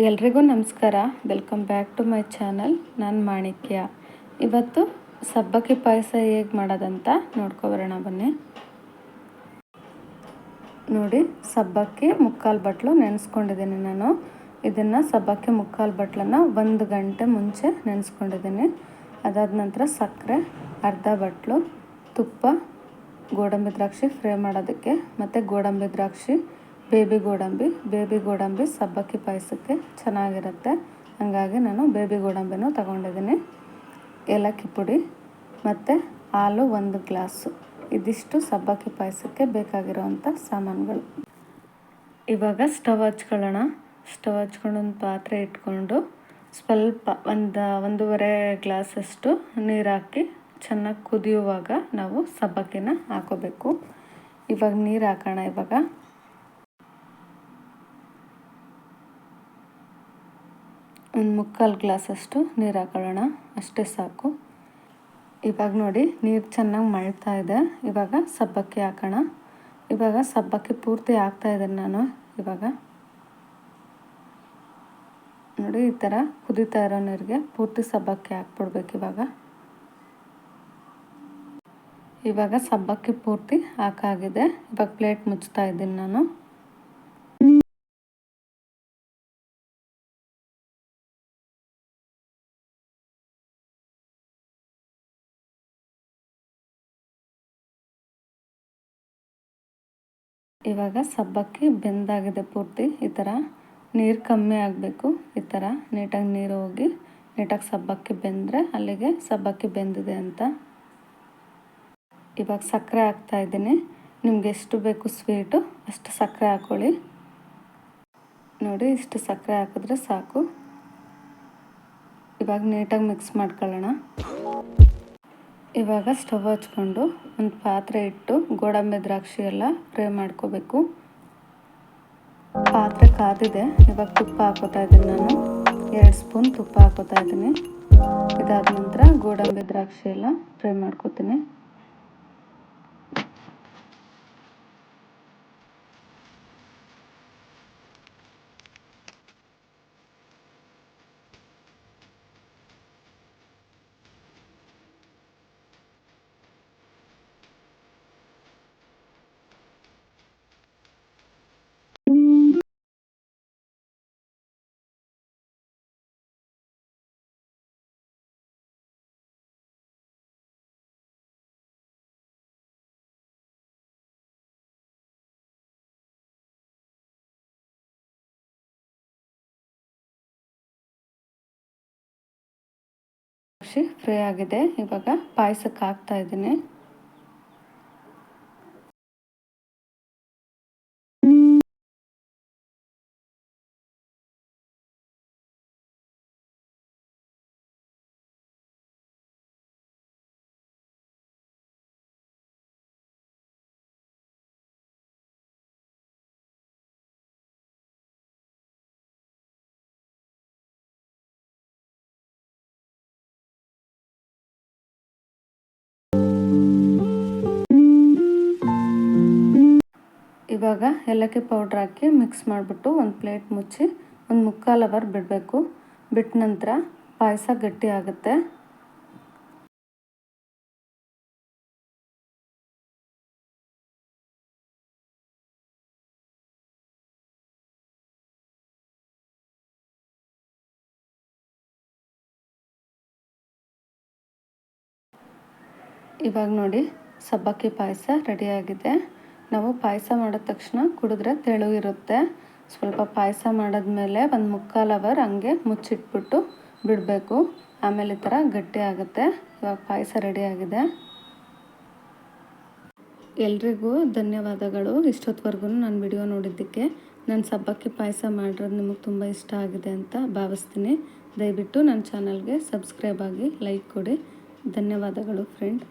ಎಲ್ರಿಗೂ ನಮಸ್ಕಾರ. Welcome back to my channel ನಾನು ಮಾಣಿಕ್ಯ. ಇವತ್ತು ಸಬ್ಬಕ್ಕಿ ಪಾಯಸ ಹೇಗೆ ಮಾಡೋದಂತ ನೋಡ್ಕೊಬರೋಣ ಬನ್ನಿ. ನೋಡಿ, ಸಬ್ಬಕ್ಕಿ ಮುಕ್ಕಾಲು ಬಟ್ಲು ನೆನೆಸ್ಕೊಂಡಿದ್ದೀನಿ ನಾನು. ಇದನ್ನು ಸಬ್ಬಕ್ಕಿ ಮುಕ್ಕಾಲು ಬಟ್ಲನ್ನು ಒಂದು ಗಂಟೆ ಮುಂಚೆ ನೆನೆಸ್ಕೊಂಡಿದ್ದೀನಿ. ಅದಾದ ನಂತರ ಸಕ್ಕರೆ, ಅರ್ಧ ಬಟ್ಲು, ತುಪ್ಪ, ಗೋಡಂಬಿ ದ್ರಾಕ್ಷಿ ಫ್ರೈ ಮಾಡೋದಕ್ಕೆ ಮತ್ತು ಗೋಡಂಬಿ ದ್ರಾಕ್ಷಿ ಬೇಬಿ ಗೋಡಂಬಿ ಬೇಬಿ ಗೋಡಂಬಿ ಸಬ್ಬಕ್ಕಿ ಪಾಯಸಕ್ಕೆ ಚೆನ್ನಾಗಿರುತ್ತೆ. ಹಾಗಾಗಿ ನಾನು ಬೇಬಿ ಗೋಡಂಬಿನೂ ತಗೊಂಡಿದ್ದೀನಿ. ಏಲಕ್ಕಿ ಪುಡಿ ಮತ್ತು ಹಾಲು ಒಂದು ಗ್ಲಾಸು. ಇದಿಷ್ಟು ಸಬ್ಬಕ್ಕಿ ಪಾಯಸಕ್ಕೆ ಬೇಕಾಗಿರೋವಂಥ ಸಾಮಾನುಗಳು. ಇವಾಗ ಸ್ಟವ್ ಹಚ್ಕೊಳ್ಳೋಣ. ಸ್ಟವ್ ಹಚ್ಕೊಂಡು ಒಂದು ಪಾತ್ರೆ ಇಟ್ಕೊಂಡು ಸ್ವಲ್ಪ ಒಂದು, ಒಂದೂವರೆ ಗ್ಲಾಸಷ್ಟು ನೀರು ಹಾಕಿ ಚೆನ್ನಾಗಿ ಕುದಿಯುವಾಗ ನಾವು ಸಬ್ಬಕ್ಕಿನ ಹಾಕೋಬೇಕು. ಇವಾಗ ನೀರು ಹಾಕೋಣ ಇವಾಗ. ಒಂದು ಮುಕ್ಕಾಲು ಗ್ಲಾಸಷ್ಟು ನೀರು ಹಾಕೊಳ್ಳೋಣ. ಅಷ್ಟೇ ಸಾಕು. ಇವಾಗ ನೋಡಿ, ನೀರು ಚೆನ್ನಾಗಿ ಮಳ್ತಾ ಇದೆ. ಇವಾಗ ಸಬ್ಬಕ್ಕಿ ಹಾಕೋಣ. ಇವಾಗ ಸಬ್ಬಕ್ಕಿ ಪೂರ್ತಿ ಹಾಕ್ತಾ ಇದ್ದೀನಿ ನಾನು ಇವಾಗ. ನೋಡಿ, ಈ ಥರ ಕುದೀತಾ ಇರೋ ನೀರಿಗೆ ಪೂರ್ತಿ ಸಬ್ಬಕ್ಕಿ ಹಾಕ್ಬಿಡ್ಬೇಕು ಇವಾಗ. ಇವಾಗ ಸಬ್ಬಕ್ಕಿ ಪೂರ್ತಿ ಹಾಕಾಗಿದೆ. ಇವಾಗ ಪ್ಲೇಟ್ ಮುಚ್ತಾ ಇದ್ದೀನಿ ನಾನು. ಇವಾಗ ಸಬ್ಬಕ್ಕಿ ಬೆಂದಾಗಿದೆ ಪೂರ್ತಿ. ಈ ಥರ ನೀರು ಕಮ್ಮಿ ಆಗಬೇಕು. ಈ ಥರ ನೀಟಾಗಿ ನೀರು ಹೋಗಿ ನೀಟಾಗಿ ಸಬ್ಬಕ್ಕಿ ಬೆಂದರೆ ಅಲ್ಲಿಗೆ ಸಬ್ಬಕ್ಕಿ ಬೆಂದಿದೆ ಅಂತ. ಇವಾಗ ಸಕ್ಕರೆ ಹಾಕ್ತಾ ಇದ್ದೀನಿ. ನಿಮ್ಗೆ ಎಷ್ಟು ಬೇಕು ಸ್ವೀಟು ಅಷ್ಟು ಸಕ್ಕರೆ ಹಾಕ್ಕೊಳ್ಳಿ ನೋಡಿ ಇಷ್ಟು ಸಕ್ಕರೆ ಹಾಕಿದ್ರೆ ಸಾಕು. ಇವಾಗ ನೀಟಾಗಿ ಮಿಕ್ಸ್ ಮಾಡ್ಕೊಳ್ಳೋಣ. ಇವಾಗ ಸ್ಟವ್ ಹಚ್ಕೊಂಡು ಒಂದು ಪಾತ್ರೆ ಇಟ್ಟು ಗೋಡಂಬಿ, ದ್ರಾಕ್ಷಿ ಎಲ್ಲ ಫ್ರೈ ಮಾಡ್ಕೋಬೇಕು. ಪಾತ್ರೆ ಕಾದಿದೆ. ಇವಾಗ ತುಪ್ಪ ಹಾಕೋತಾ ಇದ್ದೀನಿ ನಾನು. ಎರಡು ಸ್ಪೂನ್ ತುಪ್ಪ ಹಾಕೋತಾ ಇದ್ದೀನಿ. ಇದಾದ ನಂತರ ಗೋಡಂಬಿ, ದ್ರಾಕ್ಷಿ ಎಲ್ಲ ಫ್ರೈ ಮಾಡ್ಕೋತೀನಿ. ಫ್ರೈ ಆಗಿದೆ. ಇವಾಗ ಪಾಯಸಕ್ಕೆ ಹಾಕ್ತಾ ಇದ್ದೀನಿ. ಇವಾಗ ಏಲಕ್ಕಿ ಪೌಡ್ರ್ ಹಾಕಿ ಮಿಕ್ಸ್ ಮಾಡಿಬಿಟ್ಟು ಒಂದು ಪ್ಲೇಟ್ ಮುಚ್ಚಿ ಒಂದು ಮುಕ್ಕಾಲು ಅವರ್ ಬಿಡಬೇಕು. ಬಿಟ್ಟ ನಂತರ ಪಾಯಸ ಗಟ್ಟಿ ಆಗುತ್ತೆ. ಇವಾಗ ನೋಡಿ ಸಬ್ಬಕ್ಕಿ ಪಾಯಸ ರೆಡಿಯಾಗಿದೆ ನಾವು ಪಾಯಸ ಮಾಡಿದ ತಕ್ಷಣ ಕುಡಿದ್ರೆ ತೆಳು ಇರುತ್ತೆ. ಸ್ವಲ್ಪ ಪಾಯಸ ಮಾಡಿದ್ಮೇಲೆ ಒಂದು ಮುಕ್ಕಾಲು ಅವರ್ ಹಂಗೆ ಮುಚ್ಚಿಟ್ಬಿಟ್ಟು ಬಿಡಬೇಕು. ಆಮೇಲೆ ಈ ಥರ ಗಟ್ಟಿ ಆಗುತ್ತೆ. ಇವಾಗ ಪಾಯಸ ರೆಡಿಯಾಗಿದೆ ಎಲ್ರಿಗೂ ಧನ್ಯವಾದಗಳು. ಇಷ್ಟೊತ್ತವರೆಗೂ ನಾನು ವಿಡಿಯೋ ನೋಡಿದ್ದಕ್ಕೆ. ನಾನು ಸಬ್ಬಕ್ಕಿ ಪಾಯಸ ಮಾಡಿರೋದು ನಿಮಗೆ ತುಂಬ ಇಷ್ಟ ಆಗಿದೆ ಅಂತ ಭಾವಿಸ್ತೀನಿ. ದಯವಿಟ್ಟು ನನ್ನ ಚಾನಲ್ಗೆ ಸಬ್ಸ್ಕ್ರೈಬ್ ಆಗಿ ಲೈಕ್ ಕೊಡಿ. ಧನ್ಯವಾದಗಳು ಫ್ರೆಂಡ್